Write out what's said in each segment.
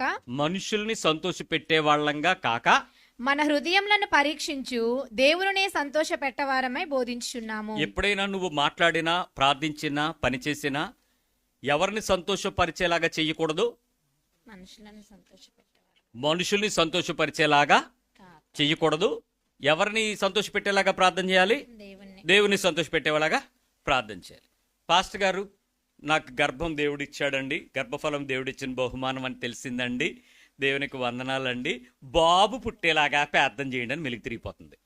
కాక మనుషుల్ని సంతోష పెట్టే వాళ్ళంగా కాక మన హృదయములను పరీక్షించు దేవునినే సంతోష పెట్టవారమై బోధించుచున్నాము. ఎప్పుడైనా నువ్వు మాట్లాడినా ప్రార్థించినా పనిచేసినా ఎవరిని సంతోషపరిచేలాగా చెయ్యకూడదు? మనుషులను సంతోష సంతోషపరిచేలాగా చెయ్యకూడదు. ఎవరిని సంతోషపెట్టేలాగా ప్రార్థన చేయాలి? దేవుని దేవుని సంతోషపెట్టేలాగా ప్రార్థన చేయాలి. పాస్టర్ గారు నాకు గర్భం దేవుడు ఇచ్చాడండి గర్భఫలం దేవుడు ఇచ్చిన బహుమానం అని తెలిసిందండి. దేవునికి వందనాలండి. బాబు పుట్టేలాగా ప్రార్థన చేయండి అని మెలికి తిరిగిపోతుంది.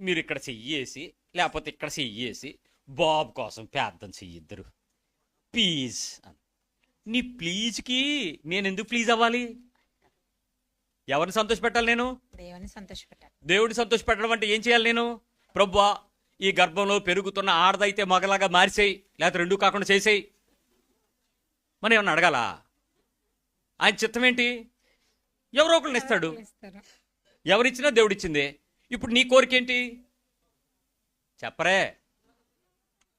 మీరు ఇక్కడ చెయ్యేసి లేకపోతే ఇక్కడ చెయ్యేసి బాబు కోసం ప్రార్థన చెయ్యిద్దరు ప్లీజ్ అని. నీ ప్లీజ్కి నేను ఎందుకు ప్లీజ్ అవ్వాలి? ఎవరిని సంతోషపెట్టాలి నేను? దేవుని సంతోష పెట్టాలి దేవుడిని సంతోషపెట్టడం అంటే ఏం చేయాలి నేను? ప్రవ్వా ఈ గర్భంలో పెరుగుతున్న ఆడదైతే మగలాగా మార్చేయి లేకపోతే రెండు కాకుండా చేసేయి. మనం ఏమన్నా అడగాల? ఆయన చిత్తం ఏంటి ఎవరో ఒకరిని ఇస్తాడు. ఎవరిచ్చినా దేవుడిచ్చిందే. ఇప్పుడు నీ కోరిక ఏంటి చెప్పరే.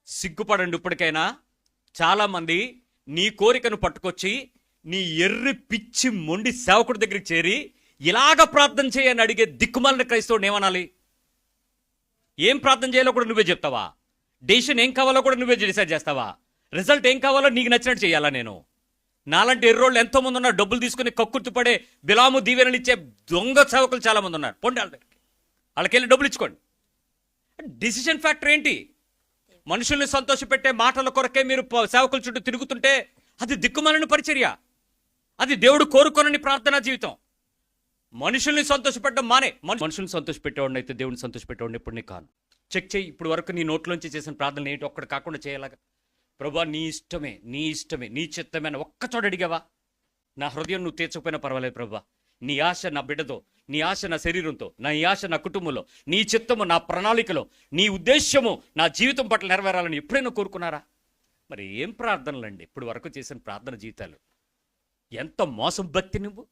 సిగ్గుపడండి ఇప్పటికైనా. చాలామంది నీ కోరికను పట్టుకొచ్చి నీ ఎర్రి పిచ్చి మొండి సేవకుడి దగ్గరికి చేరి ఇలాగ ప్రార్థన చేయని అడిగే దిక్కుమాలిన క్రైస్తవుడు ఏమనాలి? ఏం ప్రార్థన చేయాలో కూడా నువ్వే చెప్తావా? డెసిషన్ ఏం కావాలో కూడా నువ్వే డిసైడ్ చేస్తావా? రిజల్ట్ ఏం కావాలో నీకు నచ్చినట్టు చేయాలా నేను? నాలాంటి ఎర్రోళ్ళు ఎంతో మంది ఉన్నారు డబ్బులు తీసుకుని కక్కుర్తి పడే బిలాము దీవెనలు ఇచ్చే దొంగ సేవకులు చాలా మంది ఉన్నారు పొండి వాళ్ళ దగ్గరికి. వాళ్ళకి వెళ్ళి డబ్బులు ఇచ్చుకోండి. డిసిషన్ ఫ్యాక్టర్ ఏంటి? మనుషుల్ని సంతోషపెట్టే మాటల కొరకే మీరు సేవకుల చుట్టూ తిరుగుతుంటే అది దిక్కుమాలిన పరిచర్య. అది దేవుడు కోరుకోనని ప్రార్థనా జీవితం. మనుషుల్ని సంతోషపెట్టడం మానే. మనుషుల్ని సంతోషపెట్టేవాడిని అయితే దేవుడిని సంతోషపెట్టేవాడిని ఎప్పుడు నీ కాను. చెక్ చేయి ఇప్పుడు వరకు నీ నోట్లోంచి చేసిన ప్రార్థనలు ఏంటి? ఒక్కటి కాకుండా చేయాలాగా. ప్రభా నీ ఇష్టమే నీ ఇష్టమే నీ చిత్తమే అని ఒక్కచోట అడిగావా? నా హృదయం నువ్వు తీర్చకపోయినా పర్వాలేదు ప్రభా. నీ ఆశ నా బిడ్డతో నీ ఆశ నా శరీరంతో నా ఆశ నా కుటుంబంలో నీ చిత్తము నా ప్రణాళికలో నీ ఉద్దేశ్యము నా జీవితం పట్ల నెరవేరాలని ఎప్పుడైనా కోరుకున్నారా? మరి ఏం ప్రార్థనలండి? ఇప్పుడు వరకు చేసిన ప్రార్థన జీవితాలు. ఎంత మోసం భక్తి నువ్వు?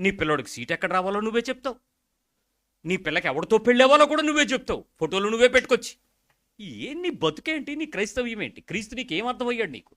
నీ పిల్లోడికి సీట్ ఎక్కడ రావాలో నువ్వే చెప్తావు. నీ పిల్లకి ఎవరితో పెళ్ళేవాలో కూడా నువ్వే చెప్తావు. ఫోటోలు నువ్వే పెట్టుకొచ్చి. ఏ నీ బతుకేంటి నీ క్రైస్తవ్యం ఏంటి క్రీస్తు నీకు ఏమర్థమయ్యాడు అర్థమయ్యాడు నీకు?